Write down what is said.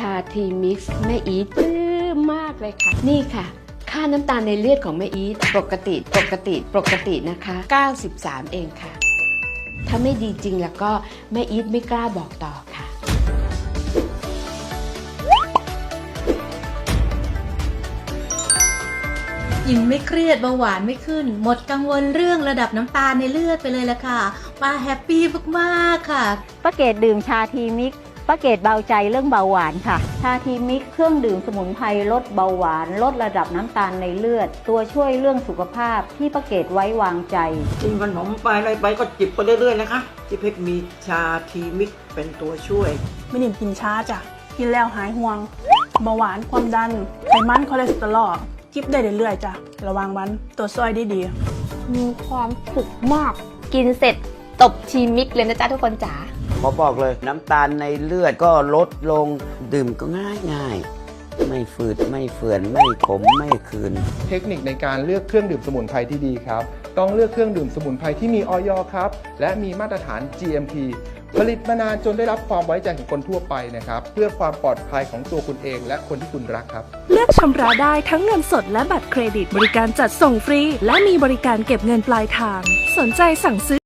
ชาทีมิกซ์แม่อีทปลื้มมากเลยค่ะ นี่ค่ะ ค่าน้ำตาลในเลือดของแม่อีทปกติปกติปกตินะคะ 93 เองค่ะ ถ้าไม่ดีจริงแล้วก็แม่อีทไม่กล้าบอกต่อค่ะกินไม่เครียดเบาหวานไม่ขึ้น หมดกังวลเรื่องระดับน้ำตาลในเลือดไปเลยละค่ะป้าแฮปปี้มากๆค่ะป้าเกดดื่มชาทีมิกซ์ ป้าเกดเบาใจเรื่องเบาหวานค่ะชาทีมิกซ์เครื่องดื่มสมุนไพรลดเบาหวาน ลดระดับน้ำตาลในเลือด ตัวช่วยเรื่องสุขภาพที่ป้าเกดไว้วางใจกินขนมไปอะไรไปก็จิบไปเรื่อยๆนะคะจิเพชรมีชาทีมิกเป็นตัวช่วยไม่นิ่มกินช้าจ้ะกินแล้วหายห่วงเบาหวานความดันไขมันคอเลสเตอรอลจิบได้เรื่อยๆจ้ะระวังวันตัวซอยได้ดีมีความสุขมาก กินเสร็จตบทีมิกเลยนะจ๊ะทุกคนจ๋า ขอบอกเลย น้ำตาลในเลือดก็ลดลงดื่มก็ง่ายง่ายๆไม่ฝืดไม่เฟื่อนไม่ขมไม่คืน เทคนิคในการเลือกเครื่องดื่มสมุนไพรที่ดีครับ ต้องเลือกเครื่องดื่มสมุนไพรที่มีออยครับ และมีมาตรฐาน GMP ผลิตมานานจนได้รับความไว้ใจของคนทั่วไปนะครับ เพื่อความปลอดภัยของตัวคุณเองและคนที่คุณรักครับ เลือกชำระได้ทั้งเงินสดและบัตรเครดิต บริการจัดส่งฟรี และมีบริการเก็บเงินปลายทาง สนใจสั่งซื้อ